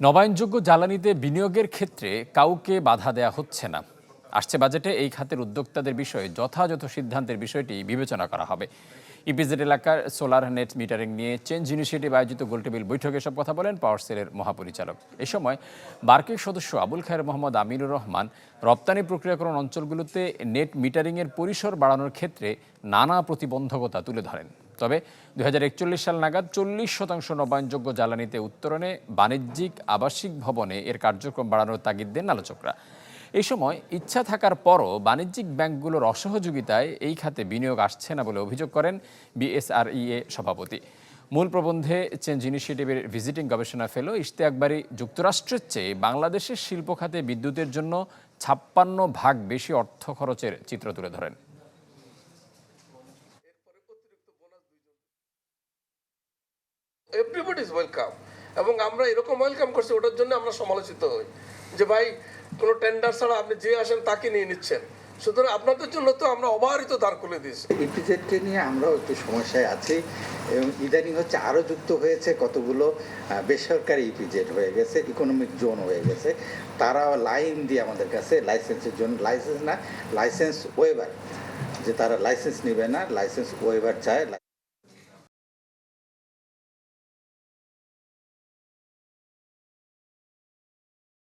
নবায়নযোগ্য জ্বালানিতে বিনিয়োগের ক্ষেত্রে কাউকে বাধা দেয়া হচ্ছে না। আসছে বাজেটে এই খাতের উদ্যোক্তাদের বিষয়ে যথাযথ সিদ্ধান্তের বিষয়টি বিবেচনা করা হবে। ইপিজেড এলাকার সোলার নেট মিটারিং নিয়ে চেঞ্জ ইনিশিয়েটিভ আয়োজিত গোলটেবিল বৈঠকে সব কথা বলেন পাওয়ার সেলের মহাপরিচালক। এ সময় বার্কের সদস্য আবুল খায়ের মোহাম্মদ আমিনুর রহমান রপ্তানি প্রক্রিয়াকরণ অঞ্চলগুলোতে নেট মিটারিংয়ের পরিসর বাড়ানোর ক্ষেত্রে নানা প্রতিবন্ধকতা তুলে ধরেন। তবে দুই হাজার একচল্লিশ সাল নাগাদ চল্লিশ শতাংশ নবায়নযোগ্য জ্বালানিতে উত্তরণে বাণিজ্যিক আবাসিক ভবনে এর কার্যক্রম বাড়ানোর তাগিদ দেন আলোচকরা। এই সময় ইচ্ছা থাকার পরও বাণিজ্যিক ব্যাংকগুলোর অসহযোগিতায় এই খাতে বিনিয়োগ আসছে না বলে অভিযোগ করেন বিএসআরইএ সভাপতি। মূল প্রবন্ধে চেঞ্জ ইনিশিয়েটিভের ভিজিটিং গবেষণা ফেলো ইশতিয়াক বাড়ি যুক্তরাষ্ট্রের চেয়ে বাংলাদেশের শিল্প খাতে বিদ্যুতের জন্য ছাপ্পান্ন ভাগ বেশি অর্থ খরচের চিত্র তুলে ধরেন। এভরিবডি ইজ ওয়েলকাম এবং আমরা এরকম ওয়েলকাম করছি, ওটার জন্য আমরা সমালোচিত হই। যে ভাই, কোনো টেন্ডার ছাড়া আপনি যে আসেন তাকে নিয়ে নিচ্ছেন। সুতরাং আপনাদের জন্য তো আমরা অবারিত দাঁড় করে দিয়েছি। ইপিজেডকে নিয়ে আমরাও একটু সমস্যায় আছি এবং ইদানিং হচ্ছে আরও যুক্ত হয়েছে কতগুলো বেসরকারি ইপিজেড হয়ে গেছে ইকোনমিক জোন হয়ে গেছে। তারাও লাইন দিয়ে আমাদের কাছে লাইসেন্সের জন্য লাইসেন্স না লাইসেন্স ওয়েবার যে তারা লাইসেন্স নেবে না লাইসেন্স ওয়েবার চায়